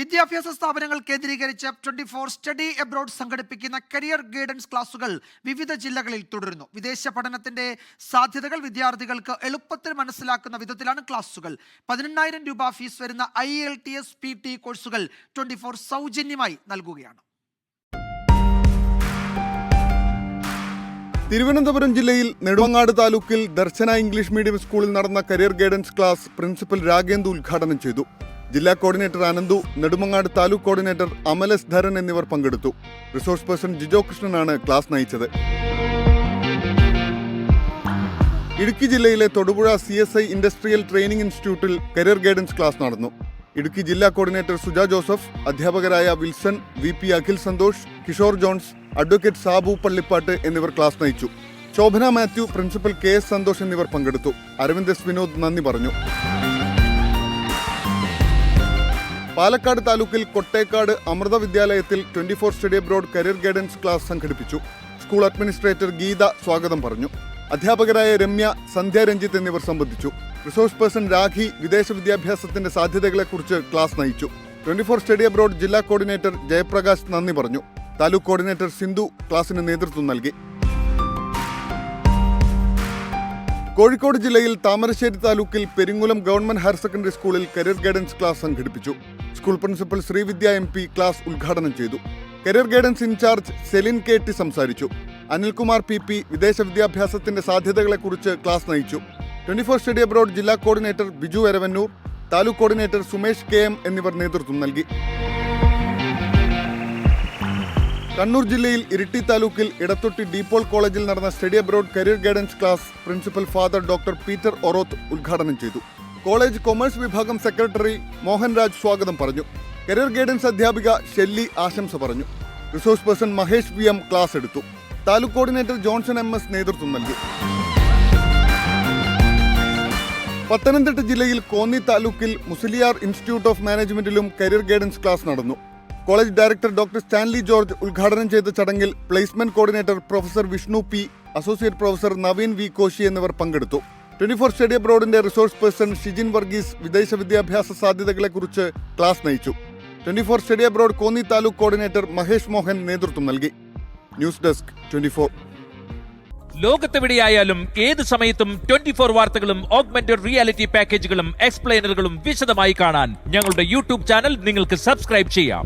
വിദ്യാഭ്യാസ സ്ഥാപനങ്ങൾ കേന്ദ്രീകരിച്ച് ട്വന്റി ഫോർ സ്റ്റഡി എബ്രോഡ് സംഘടിപ്പിക്കുന്ന കരിയർ ഗൈഡൻസ് ക്ലാസുകൾ വിവിധ ജില്ലകളിൽ തുടരുന്നു. വിദേശ പഠനത്തിന്റെ സാധ്യതകൾ വിദ്യാർത്ഥികൾക്ക് എളുപ്പത്തിൽ മനസ്സിലാക്കുന്ന വിധത്തിലാണ് ക്ലാസുകൾ പതിനെണ്ണായിരം രൂപ ഫീസ് വരുന്ന IELTS P T കോഴ്സുകൾ ട്വന്റി ഫോർ സൗജന്യമായി നൽകുകയാണ്. തിരുവനന്തപുരം ജില്ലയിൽ നെടുവങ്ങാട് താലൂക്കിൽ ദർശന ഇംഗ്ലീഷ് മീഡിയം സ്കൂളിൽ നടന്ന career guidance class principal Ragendu ഉദ്ഘാടനം ചെയ്തു. ജില്ലാ കോർഡിനേറ്റർ അനന്തു നെടുമങ്ങാട് താലൂക്ക് കോർഡിനേറ്റർ അമലസ് ധരൻ എന്നിവർ പങ്കെടുത്തു. റിസോഴ്സ് പേഴ്സൺ ജിജോ കൃഷ്ണനാണ് ക്ലാസ് നയിച്ചത്. ഇടുക്കി ജില്ലയിലെ Thodupuzha C S I industrial training ഇൻസ്റ്റിറ്റ്യൂട്ടിൽ കരിയർ ഗൈഡൻസ് ക്ലാസ് നടന്നു. ഇടുക്കി ജില്ലാ കോർഡിനേറ്റർ സുജ ജോസഫ് അധ്യാപകരായ Wilson V P Akhil Santhosh Kishore Johns advocate Sabu Pallipattu എന്നിവർ ക്ലാസ് നയിച്ചു. Shobhana Mathew principal K S Santhosh എന്നിവർ പങ്കെടുത്തു. അരവിന്ദ് എസ് വിനോദ് നന്ദി പറഞ്ഞു. പാലക്കാട് താലൂക്കിൽ കൊട്ടേക്കാട് അമൃത വിദ്യാലയത്തിൽ twenty four study abroad career guidance class സംഘടിപ്പിച്ചു. സ്കൂൾ അഡ്മിനിസ്ട്രേറ്റർ ഗീത സ്വാഗതം പറഞ്ഞു. അധ്യാപകരായ രമ്യ സന്ധ്യ രഞ്ജിത്ത് എന്നിവർ സംബന്ധിച്ചു. റിസോഴ്സ് പേഴ്സൺ രാഖി വിദേശ വിദ്യാഭ്യാസത്തിന്റെ സാധ്യതകളെക്കുറിച്ച് ക്ലാസ് നയിച്ചു. ട്വന്റി ഫോർ സ്റ്റഡി അബ്രോഡ് ജില്ലാ കോർഡിനേറ്റർ ജയപ്രകാശ് നന്ദി പറഞ്ഞു. താലൂക്ക് കോർഡിനേറ്റർ സിന്ധു ക്ലാസിന് നേതൃത്വം നൽകി. കോഴിക്കോട് ജില്ലയിൽ താമരശ്ശേരി താലൂക്കിൽ പെരിങ്ങുലം ഗവൺമെന്റ് ഹയർ സെക്കൻഡറി സ്കൂളിൽ കരിയർ ഗൈഡൻസ് ക്ലാസ് സംഘടിപ്പിച്ചു. School principal Sreevidya M P class ഉദ്ഘാടനം ചെയ്തു. Career guidance in charge Celine K T സംസാരിച്ചു. അനിൽകുമാർ പി പി വിദേശ വിദ്യാഭ്യാസത്തിന്റെ സാധ്യതകളെക്കുറിച്ച് ക്ലാസ് നയിച്ചു. ട്വന്റി ഫോർ സ്റ്റഡി അബ്രോഡ് ജില്ലാ coordinator Biju Eravannur taluk coordinator Sumesh K M എന്നിവർ നേതൃത്വം നൽകി. കണ്ണൂർ ജില്ലയിൽ ഇരിട്ടി താലൂക്കിൽ ഇടത്തൊട്ടി ഡീപോൾ കോളേജിൽ നടന്ന study abroad career guidance class principal father doctor Peter Oroth ഉദ്ഘാടനം ചെയ്തു. കോളേജ് കൊമേഴ്സ് വിഭാഗം സെക്രട്ടറി മോഹൻരാജ് സ്വാഗതം പറഞ്ഞു. കരിയർ ഗൈഡൻസ് അധ്യാപിക ഷെല്ലി ആശംസ പറഞ്ഞു. Resource person Mahesh V M class എടുത്തു. Taluk coordinator Johnson M S നേതൃത്വം നൽകി. പത്തനംതിട്ട ജില്ലയിൽ കോന്നി താലൂക്കിൽ മുസ്ലിയാർ ഇൻസ്റ്റിറ്റ്യൂട്ട് ഓഫ് മാനേജ്മെന്റിലും കരിയർ ഗൈഡൻസ് ക്ലാസ് നടന്നു. College director doctor Stanley George ഉദ്ഘാടനം ചെയ്ത ചടങ്ങിൽ placement coordinator professor Vishnu P associate professor Naveen V Koshy എന്നിവർ പങ്കെടുത്തു. ട്വന്റി ഫോർ സ്റ്റഡി അബ്രോഡിന്റെ റിസോഴ്സ് പേഴ്സൺ ഷിജിൻ വർഗീസ് വിദേശ വിദ്യാഭ്യാസ സാധ്യതകളെക്കുറിച്ച് ക്ലാസ് നയിച്ചു. Twenty four study abroad Konni taluk coordinator Mahesh Mohan നേതൃത്വം നൽകി. ന്യൂസ് ഡെസ്ക് ട്വന്റി ഫോർ ലോകത്തെവിടെയായാലും ഏത് സമയത്തും ട്വന്റി ഫോർ വാർത്തകളും ഓഗ്മെന്റഡ് റിയാലിറ്റി പാക്കേജുകളും എക്സ്പ്ലെയിനറുകളും വിശദമായി കാണാൻ ഞങ്ങളുടെ യൂട്യൂബ് ചാനൽ നിങ്ങൾക്ക് സബ്സ്ക്രൈബ് ചെയ്യാം.